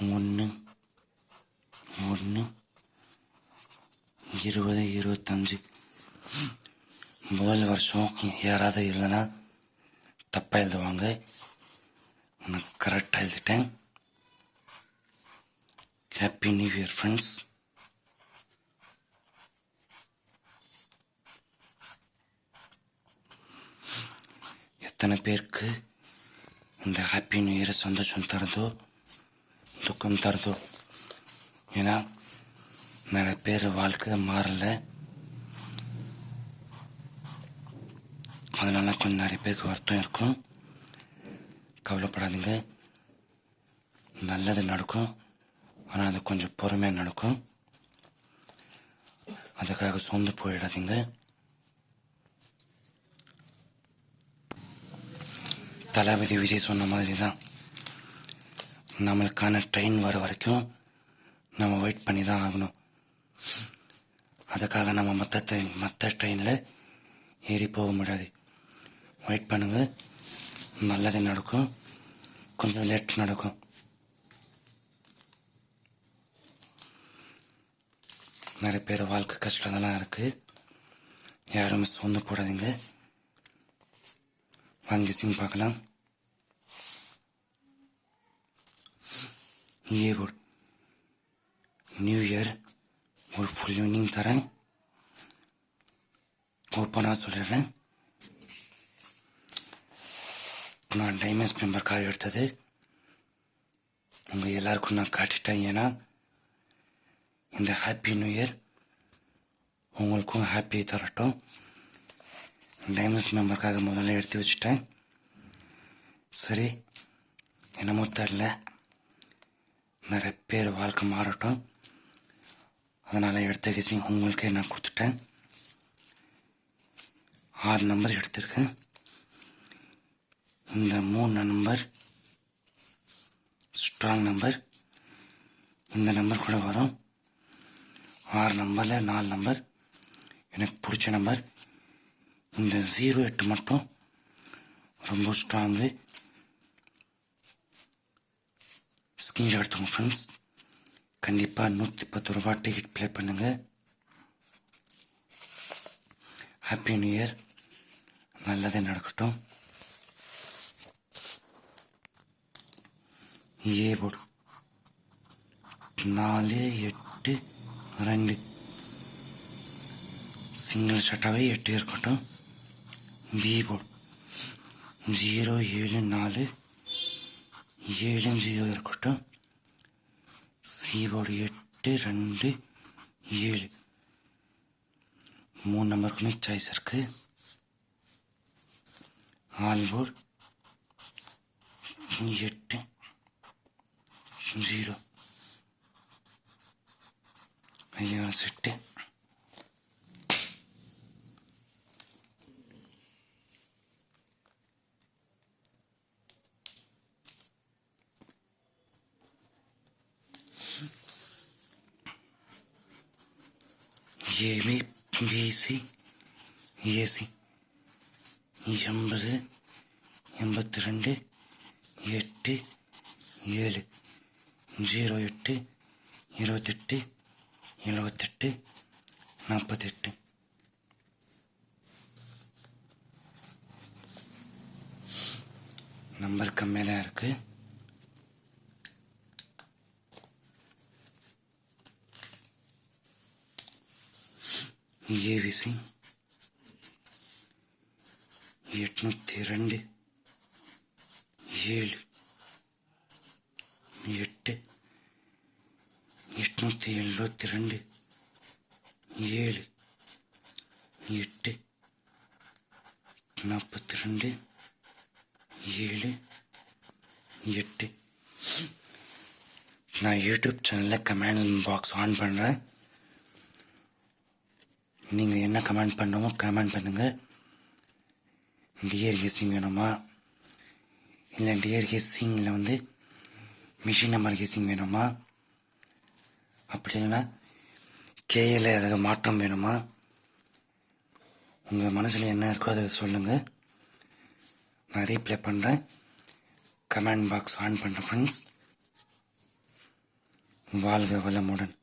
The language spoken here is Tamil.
ஒன்று ஒன்று இருபது இருபத்தஞ்சு. முதல் வருஷம் யாராவது இல்லைன்னா தப்பாக எழுதுவாங்க. நான் கரெக்டாக எழுதிட்டேன். ஹாப்பி நியூ இயர் ஃப்ரெண்ட்ஸ் எத்தனை பேருக்கு இந்த ஹாப்பி நியூ இயர் சந்தோஷம் தருதோ துக்கம் தருதோ. ஏன்னா நிறைய பேர் வாழ்க்கை மாறல. அதனால கொஞ்சம் நிறைய பேருக்கு வருத்தம் இருக்கும். கவலைப்படாதீங்க. நல்லது நடக்கும். ஆனால் அது கொஞ்சம் பொறுமையாக நடக்கும். அதுக்காக சோர்ந்து போயிடாதீங்க. தளபதி விஜய் சொன்ன மாதிரி தான் நம்மளுக்கான ட்ரெயின் வர வரைக்கும் நம்ம வெயிட் பண்ணி தான் ஆகணும். அதுக்காக நம்ம மற்ற ட்ரெயின் மற்ற ட்ரெயினில் ஏறி போக முடியாது. வெயிட் பண்ணுங்க. நல்லது நடக்கும். கொஞ்சம் லேட் நடக்கும். நிறைய பேர் வாழ்க்கை கஷ்டம்லாம் இருக்குது யாருமே சொந்த போடாதீங்க. வாங்கி சிங் பார்க்கலாம். ஏ ஒரு நியூ இயர் ஒரு ஃபுல் ஈவினிங் தரேன். ஓப்பனாக சொல்லிடுறேன். நான் டைமண்ட்ஸ் மெம்பருக்காக எடுத்தது. உங்கள் எல்லாருக்கும் நான் காட்டிட்டேன். ஏன்னா இந்த ஹாப்பி நியூ இயர் உங்களுக்கும் ஹாப்பி தரட்டும். டைமண்ட்ஸ் மெம்பருக்காக முதல்ல எடுத்து வச்சுட்டேன். சரி என்னமோ தெரில நிறைய பேர் வாழ்க்கை மாறட்டும். அதனால் எடுத்த கிசிங் உங்களுக்கே நான் கொடுத்துட்டேன். ஆறு நம்பர் எடுத்திருக்கேன். இந்த மூணு நம்பர் ஸ்ட்ராங் நம்பர் இந்த நம்பர் கூட வரும். ஆறு நம்பரில் நாலு நம்பர் எனக்கு பிடிச்ச நம்பர் இந்த ஜீரோ எட்டு மட்டும் ரொம்ப ஸ்ட்ராங்கு ஸ்க்ரீன்ஷாட் எடுத்துக்கோங்க ஃப்ரெண்ட்ஸ் கண்டிப்பாக நூற்றி பத்து ரூபா டிக்கெட் ப்ளே பண்ணுங்கள் ஹாப்பி நியூ இயர் நல்லதே நடக்கட்டும். ஏ போர்டு நாலு எட்டு ரெண்டு. சிங்கிள் ஷட்டாகவே எட்டு இருக்கட்டும். பி போர்டு ஜீரோ ஏழு நாலு. ஏழு ஜீரோ இருக்கட்டும். சி எட்டு ரெண்டு ஏழு. மூணு நம்பருக்குமே சாய்ஸ் இருக்கு. ஆல்போர்டு எட்டு ஜீரோ. ஐயா செட்டு ஏபி பிசி ஏசி எண்பது எண்பத்தி ரெண்டு எட்டு ஏழு ஜீரோ எட்டு இருபத்தெட்டு எழுபத்தெட்டு நாற்பத்தெட்டு நம்பர் கம்மியாக தான் இருக்குது ஏவிசி எட்நூத்தி ரெண்டு ஏழு எட்டு எட்நூத்தி எழுபத்தி ரெண்டு ஏழு எட்டு நாற்பத்தி ரெண்டு ஏழு எட்டு நான் யூடியூப் சேனலில் கமெண்ட் பாக்ஸ் ஆன் பண்ணுறேன் நீங்கள் என்ன கமெண்ட் பண்ணணுமோ கமெண்ட் பண்ணுங்கள் டியர் கெஸ்ஸிங் வேணுமா? இல்லை டியர் கெஸ்ஸிங்கில் வந்து மிஷின் நம்பர் கெஸ்ஸிங் வேணுமா? அப்படி இல்லைன்னா கேஏல ஏதாவது மாற்றம் வேணுமா? உங்கள் மனசில் என்ன இருக்கோ அதை சொல்லுங்கள் நான் ரீப்ளை பண்ணுறேன் கமெண்ட் பாக்ஸ் ஆன் பண்ணுறேன் ஃப்ரெண்ட்ஸ் வாழ்க வளமுடன்.